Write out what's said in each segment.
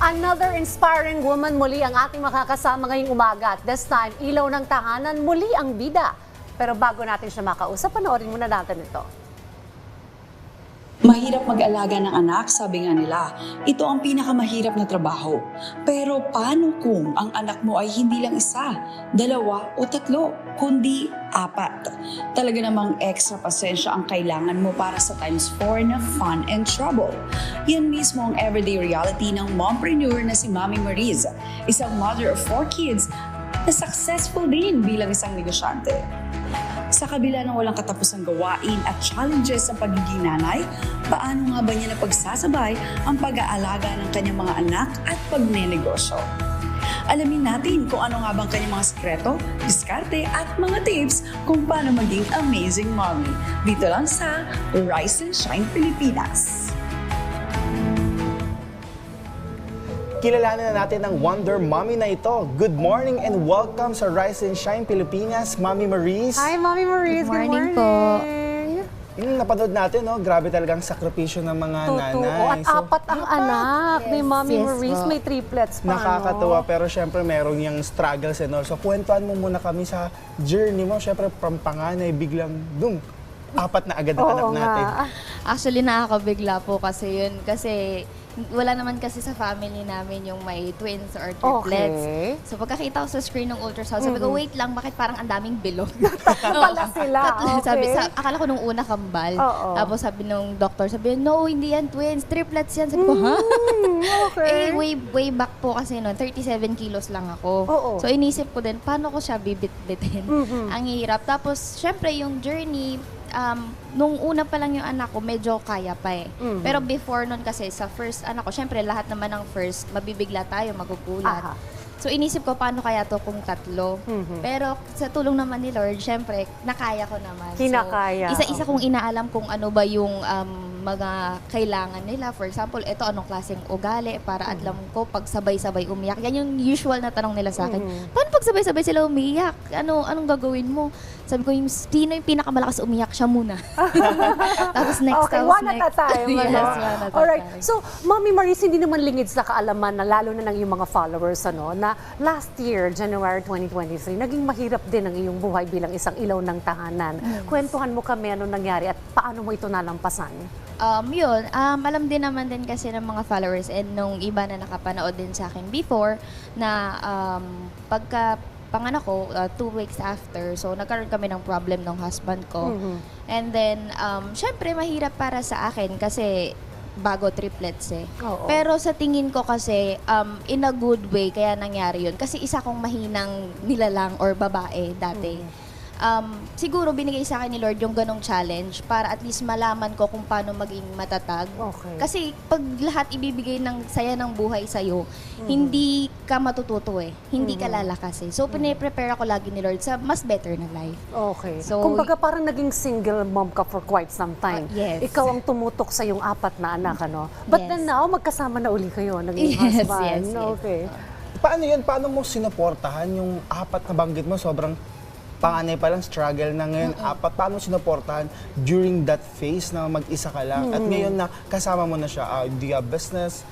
Another inspiring woman muli ang ating makakasama ngayong umaga. At this time, ilaw ng tahanan, muli ang bida. Pero bago natin siya makausap, panoorin muna natin ito. Mahirap mag-alaga ng anak, sabi nga nila. Ito ang pinakamahirap na trabaho. Pero paano kung ang anak mo ay hindi lang isa, dalawa o tatlo, kundi apat? Talaga namang extra pasensya ang kailangan mo para sa times 4 na fun and trouble. Yan mismo ang everyday reality ng mompreneur na si Mami Mariz, isang mother of four kids na successful din bilang isang negosyante. Sa kabila ng walang katapusang gawain at challenges sa pagiging nanay, paano nga ba niya napagsasabay ang pag-aalaga ng kanyang mga anak at pagnenegosyo? Alamin natin kung ano nga bang kanyang mga sekreto, diskarte at mga tips kung paano maging amazing mommy. Dito lang sa Rise and Shine Pilipinas. Kilalanin na natin ang Wonder Mommy na ito. Good morning and welcome sa Rise and Shine Pilipinas, Mommy Maurice. Hi, Mommy Maurice. Good morning po. Yung napanood natin, no? grabe talagang sakripisyo ng mga Totoo. nanay. At apat ang anak ni Mommy Yes Maurice. po. May triplets pa, Nakakatuwa, no? pero syempre meron yung struggles and all. So, kwentuhan mo muna kami sa journey mo. Syempre, from panganay, biglang, dum, apat na agad ang anak natin. Actually, nakakabigla po kasi yun. Kasi wala naman kasi sa family namin yung may twins or triplets. Okay. So pagkakita ko sa screen ng ultrasound, sabi ko, wait lang, bakit parang ang daming bilog? Pala sila, Tatlo. Sabi, okay. sa, akala ko nung una kambal. Oo. Tapos sabi nung doctor, sabi, no, hindi yan twins, triplets yan. Sabi ko, ha? okay. Eh, way, way back po kasi noon, 37 kilos lang ako. Oo. So, inisip ko din, paano ko siya bibit-bitin? Mhm. Ang hirap. Tapos, syempre, yung journey, um, nung una pa lang yung anak ko, medyo kaya pa eh. Mhm. Pero before nun kasi, sa first anak ko, syempre, lahat naman ng first, mabibigla tayo, magugulat. Aha. So, inisip ko, paano kaya to kung tatlo? Mhm. Pero, sa tulong naman ni Lord, syempre, nakaya ko naman. Kinakaya. So, isa-isa kong inaalam kung ano ba yung um, mga kailangan nila. For example, ito anong klaseng ugali para Mm-hmm. alam ko pag sabay-sabay umiyak. Yan yung usual na tanong nila sa akin. Mhm. Paano pag sabay-sabay sila umiyak? Ano anong gagawin mo? Sabi ko, yung sino yung pinakamalakas umiyak siya muna. tapos next okay, tapos one at a next. time. yes, ano? one at Alright. time. So, Mommy Maurice, hindi naman lingid sa kaalaman na lalo na ng iyong mga followers, ano, na last year, January 2023, naging mahirap din ang iyong buhay bilang isang ilaw ng tahanan. Kwentuhan mo kami ano nangyari at paano mo ito nalampasan? Um, yun, um, alam din naman din kasi ng mga followers and nung iba na nakapanood din sa akin before na um, pagka panganak ko, uh, two weeks after, so nagkaroon kami ng problem ng husband ko. Mhm. And then, um, syempre mahirap para sa akin kasi bago triplets eh. Oo. Pero sa tingin ko kasi, um, in a good way, kaya nangyari yun. Kasi isa kong mahinang nilalang or babae dati. Mm-hmm. Um, siguro binigay sa akin ni Lord yung ganong challenge para at least malaman ko kung paano maging matatag. Okay. Kasi pag lahat ibibigay ng saya ng buhay sa'yo, Mm-hmm. hindi ka matututo eh. Hindi ka lalakas eh. So, Mm-hmm. pine-prepare ako lagi ni Lord sa mas better na life. Okay. So, Kumbaga parang naging single mom ka for quite some time. Ah, yes. Ikaw ang tumutok sa yung apat na anak, ano? But Yes. then now, magkasama na uli kayo, naging Yes, husband. yes, yes. Okay. Paano yun? Paano mo sinuportahan yung apat na banggit mo? Sobrang panganay pa lang, struggle na ngayon. Apat, paano sinuportahan during that phase na mag-isa ka lang? At ngayon na kasama mo na siya, ah, do you have business?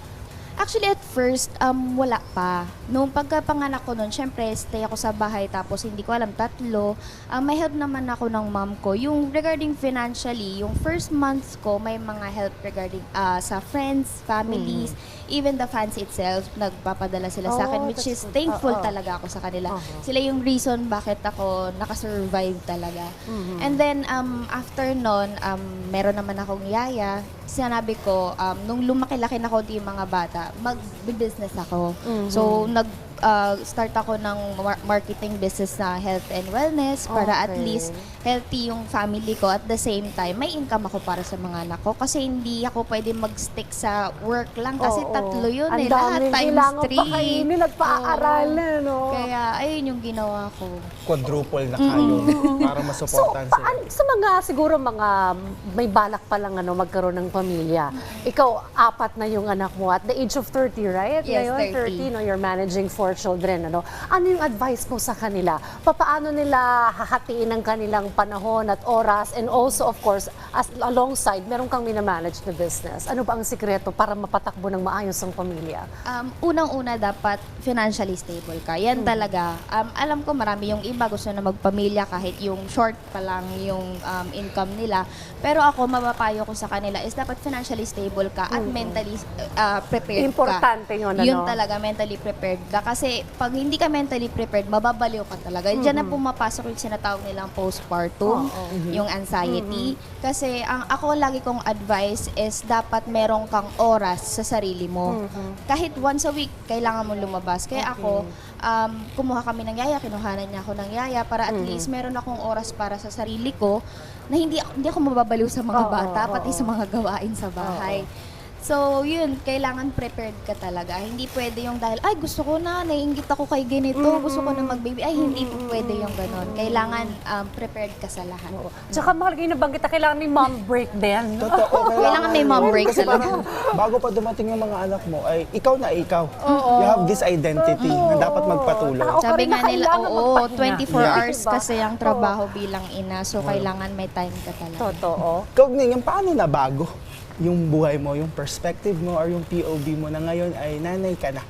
Actually, at first, um, wala pa. Nung pagkapanganak ko nun, syempre, stay ako sa bahay tapos hindi ko alam, tatlo. Um, may help naman ako ng mom ko. Yung regarding financially, yung first months ko, may mga help regarding ah, sa friends, families, even the fans itself, nagpapadala sila sa akin, Oh, which is good. thankful Oo. talaga ako sa kanila. Uh-huh. Sila yung reason bakit ako nakasurvive talaga. Mm-hmm. And then, um, after nun, um, meron naman akong yaya. Sinabi ko, um, nung lumaki-laki na ko yung mga bata, mag-business ako. Mm-hmm. So, nag uh, start ako ng mar- marketing business na health and wellness para at Okay. least healthy yung family ko at the same time may income ako para sa mga anak ko kasi hindi ako pwede mag-stick sa work lang kasi Oo. tatlo yun Ang eh lahat times three pakainin at paaralan, no? kaya yung ginawa ko Quadruple na kayo para So, masuportahan sila. paan, sa mga, siguro mga may balak pa lang ano, magkaroon ng pamilya, ikaw, apat na yung anak mo at the age of 30, right? Yes, Ngayon, 30. 30, no, you're managing four children, ano? Ano yung advice mo sa kanila? Papaano nila hahatiin ang kanilang panahon at oras? And also, of course, as alongside, meron kang minamanage na business. Ano ba ang sikreto para mapatakbo ng maayos ang pamilya? Um, unang-una dapat financially stable ka. Yan talaga. Um, alam ko marami yung iba gusto na magpamilya kahit yung short pa lang yung um, income nila. Pero ako, mapapayo ko sa kanila is dapat financially stable ka at mentally uh, prepared Importante ka. yun, Yun ano? talaga, mentally prepared ka. Kasi pag hindi ka mentally prepared, mababaliw ka talaga. Diyan na pumapasok yung sinatawag nilang postpartum, yung anxiety. Kasi ang ako lagi kong advice is dapat merong kang oras sa sarili mo. Kahit once a week, kailangan mo lumabas. Kaya ako, um, kumuha kami ng yaya, kinuhanan niya ako ng yaya para at least meron akong oras para sa sarili ko na hindi, hindi ako mababaliw sa mga Oo, bata, oo, pati sa mga gawain sa bahay. So, yun, kailangan prepared ka talaga. Hindi pwede yung dahil, ay, gusto ko na, naiingit ako kay ganito, gusto ko na mag-baby. Ay, hindi pwede yung ganon. Kailangan um, prepared ka sa lahat. Tsaka mahal kayo nabanggit na kailangan may mom break din. Totoo. Kailangan may mom break Kasi talaga. parang bago pa dumating yung mga anak mo, ay ikaw na ikaw. You have this identity na dapat magpatuloy. Tao. Sabi rin na nga nila, kailangan oo, magpahinga. 24 Yeah. hours Diba? kasi ang trabaho bilang ina. So, kailangan may time ka talaga. Totoo. Kaugnay, yung paano na bago yung buhay mo, yung perspective mo, or yung POV mo na ngayon ay nanay ka na.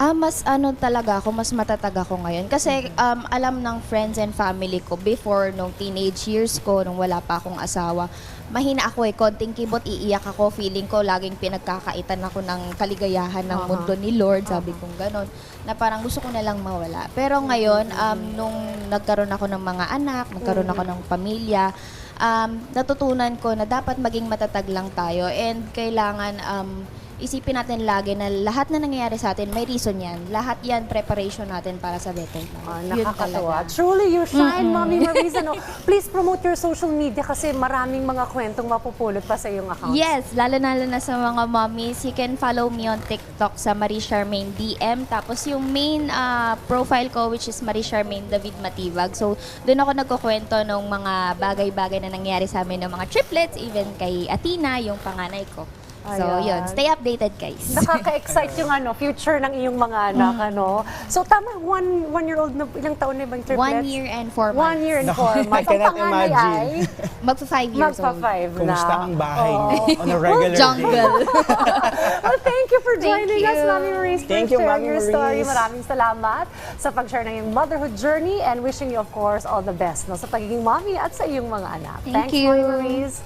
Ah, mas ano talaga ako, mas matatag ako ngayon. Kasi um, alam ng friends and family ko, before nung teenage years ko, nung wala pa akong asawa, mahina ako eh, konting kibot, iiyak ako, feeling ko laging pinagkakaitan ako ng kaligayahan ng mundo ni Lord, sabi kong ganon, na parang gusto ko na lang mawala. Pero ngayon, um, nung nagkaroon ako ng mga anak, nagkaroon ako ng pamilya, um, natutunan ko na dapat maging matatag lang tayo and kailangan um, isipin natin lagi na lahat na nangyayari sa atin, may reason yan. Lahat yan, preparation natin para sa better life. Ah, Yun nakakatawa. talaga. Truly, you shine, Mommy Marisa. No? Please promote your social media kasi maraming mga kwentong mapupulot pa sa iyong account. Yes, lalo na lalo na sa mga mommies, you can follow me on TikTok sa Marie Charmaine DM. Tapos yung main ah, profile ko, which is Marie Charmaine David Matibag. So, doon ako nagkukwento ng mga bagay-bagay na nangyari sa amin ng mga triplets, even kay Athena, yung panganay ko. So, Ayan. yun. Stay updated, guys. Nakaka-excite yung ano, future ng iyong mga anak, ano. So, tama, one, one-year-old na, ilang taon na ba yung triplets? One year and four One months. year and four I months. Ang cannot panganay imagine. ay Magpa five years old. magpa-five na. Kumusta ang bahay niyo on a regular day? Jungle. well, thank you for Thank joining us, you. Mami Maurice, for Thank you, sharing Mami your story. Maurice. Maraming salamat sa pag-share ng iyong motherhood journey and wishing you, of course, all the best no, sa pagiging mommy at sa iyong mga anak. Thank Thanks, you. Mami Maurice.